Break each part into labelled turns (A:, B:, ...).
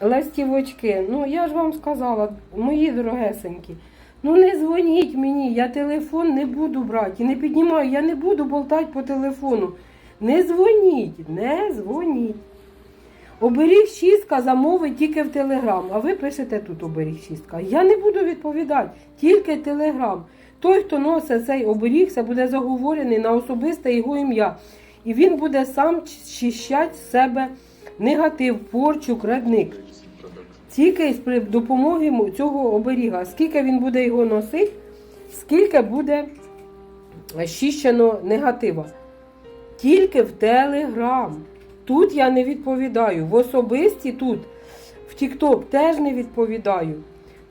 A: ластівочки. Ну, я ж вам сказала, мої дорогесенькі. Ну не дзвоніть мені, я телефон не буду брати. Не піднімаю, я не буду болтати по телефону. Не дзвоніть, не дзвоніть. Оберіг шістка замовить тільки в Телеграм, а ви пишете тут оберіг шістка. Я не буду відповідати, тільки Телеграм. Той, хто носить цей оберіг, це буде заговорений на особисте його ім'я. І він буде сам чищати з себе негатив, порчу, крадник. Тільки при допомогі цього оберіга. Скільки він буде його носити, скільки буде щищено негатива. Тільки в Телеграм. Тут я не відповідаю. В особисті тут, в Тікток теж не відповідаю.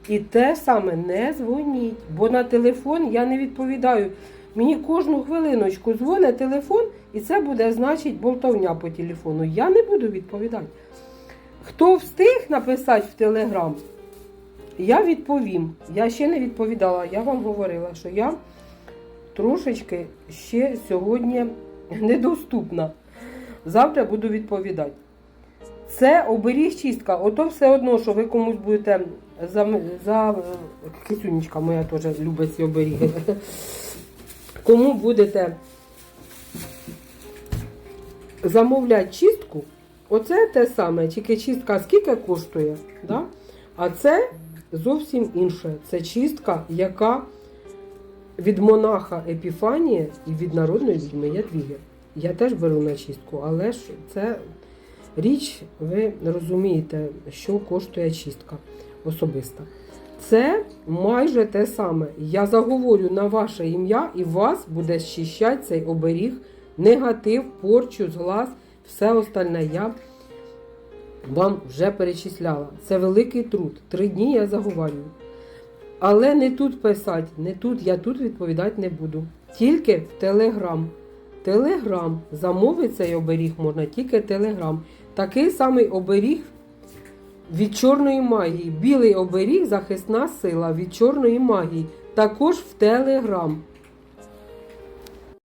A: І те саме не дзвоніть, бо на телефон я не відповідаю. Мені кожну хвилиночку дзвонить телефон, і це буде значить болтовня по телефону. Я не буду відповідати. Хто встиг написати в Телеграм, я відповім. Я ще не відповідала. Я вам говорила, що я трошечки ще сьогодні недоступна. Завтра буду відповідати. Це оберіг чистка. Ото все одно, що ви комусь будете за, за кисюнечка моя теж любить ці оберіги. Кому будете замовляти чистку, оце те саме, тільки чистка скільки коштує, да? а це зовсім інше. Це чистка, яка від монаха Епіфанія і від народної відьми Ядвіги. Я теж беру на чистку, але ж це річ, ви розумієте, що коштує чистка особиста. Це майже те саме. Я заговорю на ваше ім'я, і вас буде щищати цей оберіг, негатив, порчу, зглаз, все остальне я вам вже перечисляла. Це великий труд. Три дні я заговорюю. Але не тут писати, не тут, я тут відповідати не буду. Тільки в Телеграм. Телеграм. Замовити цей оберіг можна тільки Телеграм. Такий самий оберіг від чорної магії. Білий оберіг захисна сила від чорної магії. Також в Телеграм.